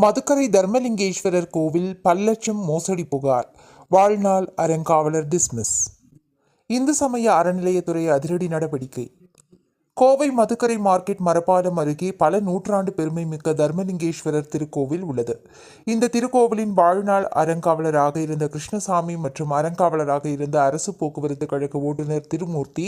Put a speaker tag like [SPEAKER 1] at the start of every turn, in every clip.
[SPEAKER 1] மதுக்கரை தர்மலிங்கேஸ்வரர் கோவில் பல்லட்சம் மோசடி புகார். வாழ்நாள் அறங்காவலர் டிஸ்மிஸ் இந்து சமய அறநிலையத்துறை அதிரடி நடவடிக்கை. கோவை மதுக்கரை மார்க்கெட் மரப்பாலம் அருகே பல நூற்றாண்டு பெருமை மிக்க தர்மலிங்கேஸ்வரர் திருக்கோவில் உள்ளது. இந்த திருக்கோவிலின் வாழ்நாள் அறங்காவலராக இருந்த கிருஷ்ணசாமி மற்றும் அறங்காவலராக இருந்த அரசு போக்குவரத்து கழக ஓட்டுநர் திருமூர்த்தி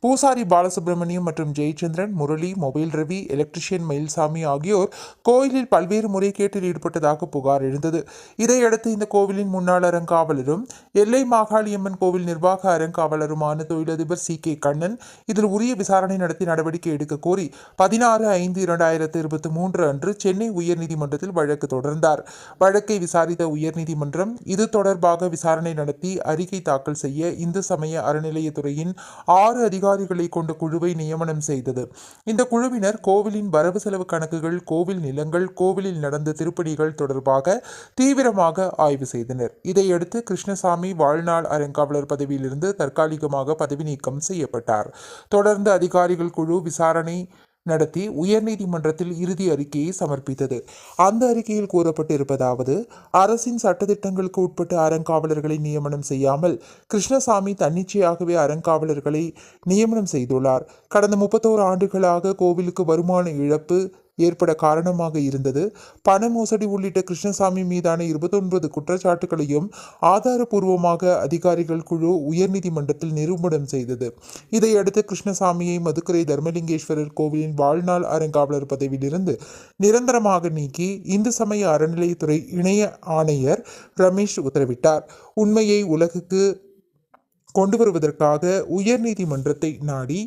[SPEAKER 1] பூசாரி பாலசுப்ரமணியம் மற்றும் ஜெயச்சந்திரன் முரளி மொபைல் ரவி எலக்ட்ரிஷியன் மயில்சாமி ஆகியோர் கோயிலில் பல்வேறு முறைகேட்டில் ஈடுபட்டதாக புகார் எழுந்தது. இதையடுத்து இந்த கோவிலின் முன்னாள் அறங்காவலரும் எல்லை மாகாளியம்மன் கோவில் நிர்வாக அறங்காவலருமான தொழிலதிபர் சி கே கண்ணன் இதில் உரிய விசாரணை நடத்தி நடவடிக்கை எடுக்க கோரி பதினாறு ஐந்து இரண்டாயிரத்து இருபத்தி மூன்று அன்று சென்னை உயர்நீதிமன்றத்தில் வழக்கு தொடர்ந்தார். வழக்கை விசாரித்த உயர்நீதிமன்றம் இது தொடர்பாக விசாரணை நடத்தி அறிக்கை தாக்கல் செய்ய இந்து சமய அறநிலையத்துறையின் ஆறு அதிகாரிகளை கொண்ட குழுவை நியமனம் செய்தது. இந்த குழுவினர் கோவிலின் வரவு செலவு கணக்குகள் கோவில் நிலங்கள் கோவிலில் நடந்த திருப்பணிகள் தொடர்பாக தீவிரமாக ஆய்வு செய்தனர். இதையடுத்து கிருஷ்ணசாமி வாழ்நாள் அறங்காவலர் பதவியிலிருந்து தற்காலிகமாக பதவி நீக்கம் செய்யப்பட்டார். தொடர்ந்து அதிகாரிகள் குழு விசாரணை நடத்தி உயர்நீதிமன்றத்தில் இறுதி அறிக்கையை சமர்ப்பித்தது. அந்த அறிக்கையில் கூறப்பட்டிருப்பதாவது அரசின் சட்டத்திட்டங்களுக்கு உட்பட்டு அறங்காவலர்களை நியமனம் செய்யாமல் கிருஷ்ணசாமி தன்னிச்சையாகவே அறங்காவலர்களை நியமனம் செய்துள்ளார். கடந்த முப்பத்தோரு ஆண்டுகளாக கோவிலுக்கு வருமான இழப்பு ஏற்பட காரணமாக இருந்தது. பண மோசடி உள்ளிட்ட கிருஷ்ணசாமி மீதான இருபத்தொன்பது குற்றச்சாட்டுகளையும் ஆதாரபூர்வமாக அதிகாரிகள் குழு உயர்நீதிமன்றத்தில் நிரூபணம் செய்தது. இதையடுத்து கிருஷ்ணசாமியை மதுக்கரை தர்மலிங்கேஸ்வரர் கோவிலின் வாழ்நாள் அறங்காவலர் பதவியிலிருந்து நிரந்தரமாக நீக்கி இந்து சமய அறநிலையத்துறை இணைய ஆணையர் ரமேஷ் உத்தரவிட்டார். உண்மையை உலகுக்கு கொண்டு வருவதற்காக உயர்நீதிமன்றத்தை நாடி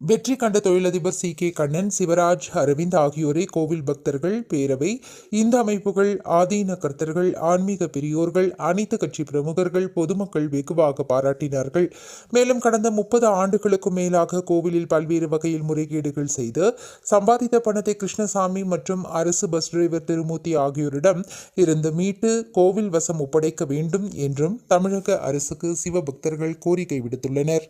[SPEAKER 1] வெற்றி கண்ட தொழிலதிபர் சி. கே. கண்ணன் சிவராஜ் அரவிந்த் ஆகியோரை கோவில் பக்தர்கள் பேரவை இந்த அமைப்புகள் ஆதீன கர்த்தர்கள் ஆன்மீக பெரியோர்கள் அனைத்து கட்சி பிரமுகர்கள் பொதுமக்கள் வெகுவாக பாராட்டினார்கள். மேலும் கடந்த முப்பது ஆண்டுகளுக்கும் மேலாக கோவிலில் பல்வேறு வகையில் முறைகேடுகள் செய்து சம்பாதித்த பணத்தை கிருஷ்ணசாமி மற்றும் அரசு பஸ் டிரைவர் திருமூர்த்தி ஆகியோரிடம் இருந்து மீட்டு கோவில் வசம் ஒப்படைக்க வேண்டும் என்றும் தமிழக அரசுக்கு சிவபக்தர்கள் கோரிக்கை விடுத்துள்ளனர்.